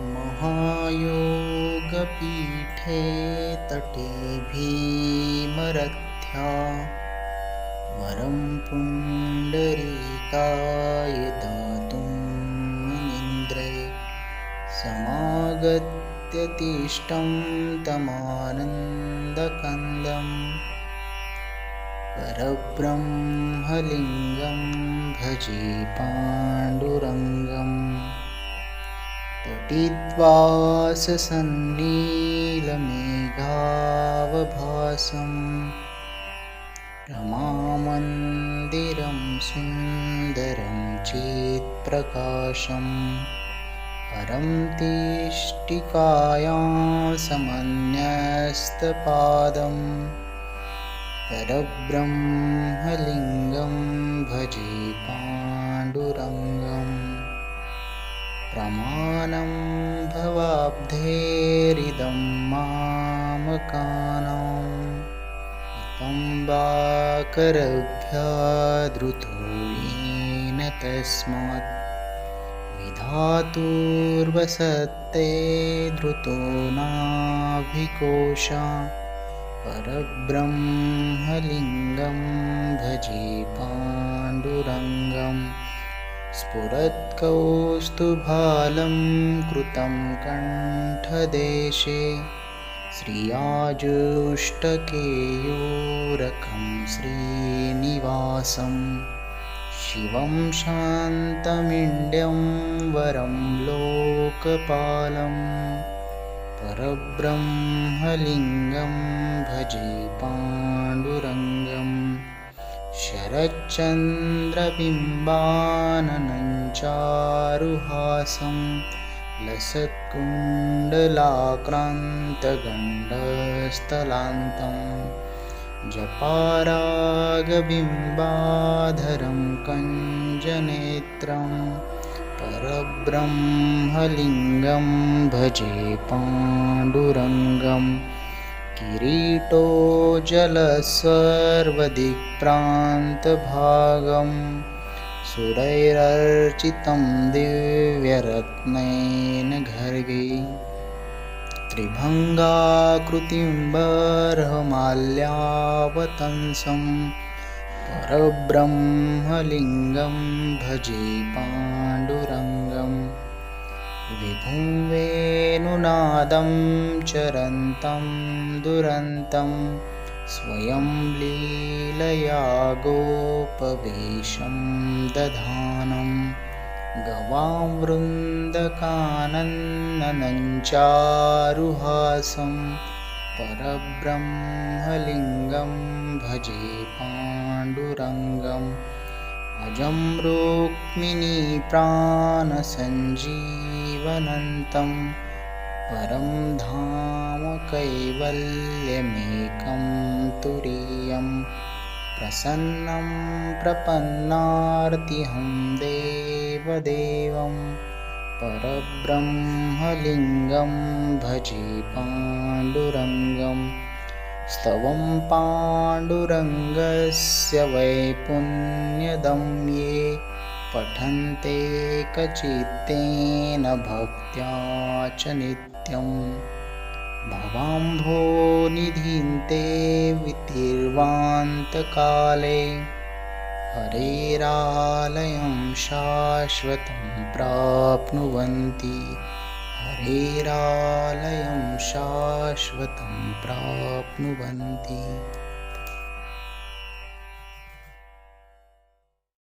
महायोगपीठे तटे भीमरथ्या वरं पुण्डरीकाय दातुं मुनीन्द्रे समागत्यतिष्ठं तमानन्दकन्दम् परब्रह्मलिङ्गं भजे पाण्डुरङ्गम् पठित्वाससन्नीलमेघावभासं रमामन्दिरं सुन्दरं चेत्प्रकाशम् परं तिष्टिकायां समन्यस्तपादम् परब्रह्मलिङ्गं भजे पाण्डुरङ्गम् प्रमाणं भवाब्धेरिदं मामकानाम् इतम्बाकरभ्यादृतोयेन तस्मात् विधातुर्वसत्ते धृतो नाभिकोशा परब्रह्मलिङ्गं भजे पाण्डुरङ्गम् स्फुरत्कौस्तुभालं कृतं कण्ठदेशे श्रियाजुष्टकेयोरकं श्रीनिवासं शिवं शान्तमिण्ड्यं वरं लोकपालम् परब्रह्मलिङ्गं भजे पाण्डुरङ्गम् शरच्चन्द्रबिम्बाननञ्चारुहासं लसत्कुण्डलाक्रान्तगण्डस्थलान्तं जपारागबिम्बाधरं कञ्जनेत्रम् परब्रह्मलिङ्गं भजे पाण्डुरङ्गं किरीटोजलसर्वदिक्प्रान्तभागं सुरैरर्चितं दिव्यरत्नेन घर्गे। त्रिभङ्गाकृतिं बर्हमाल्यावतंसम् परब्रह्मलिङ्गं भजे पाण्डुरङ्गं विभुं वेणुनादं चरन्तं दुरन्तं स्वयं लीलया गोपवेशं दधानं गवां वृन्दकानन्दनञ्चारुहासं परब्रह्मलिङ्गं भजे पाण्डुरङ्गम् अजं रुक्मिणीप्राणसञ्जीवनन्तं परं धाम कैवल्यमेकं तुरीयं प्रसन्नं प्रपन्नार्तिहं देवदेवं परब्रह्मलिङ्गं भजे पाण्डुरङ्गम् स्तवं पाण्डुरङ्गस्य वैपुण्यदं ये पठन्ते कचित्तेन भक्त्या च नित्यं भवाम्भोनिधिन्ते वितिर्वान्तकाले। हरेरालयं शाश्वतं प्राप्नुवन्ति हरेरालयं शाश्वतं प्राप्नुवन्ति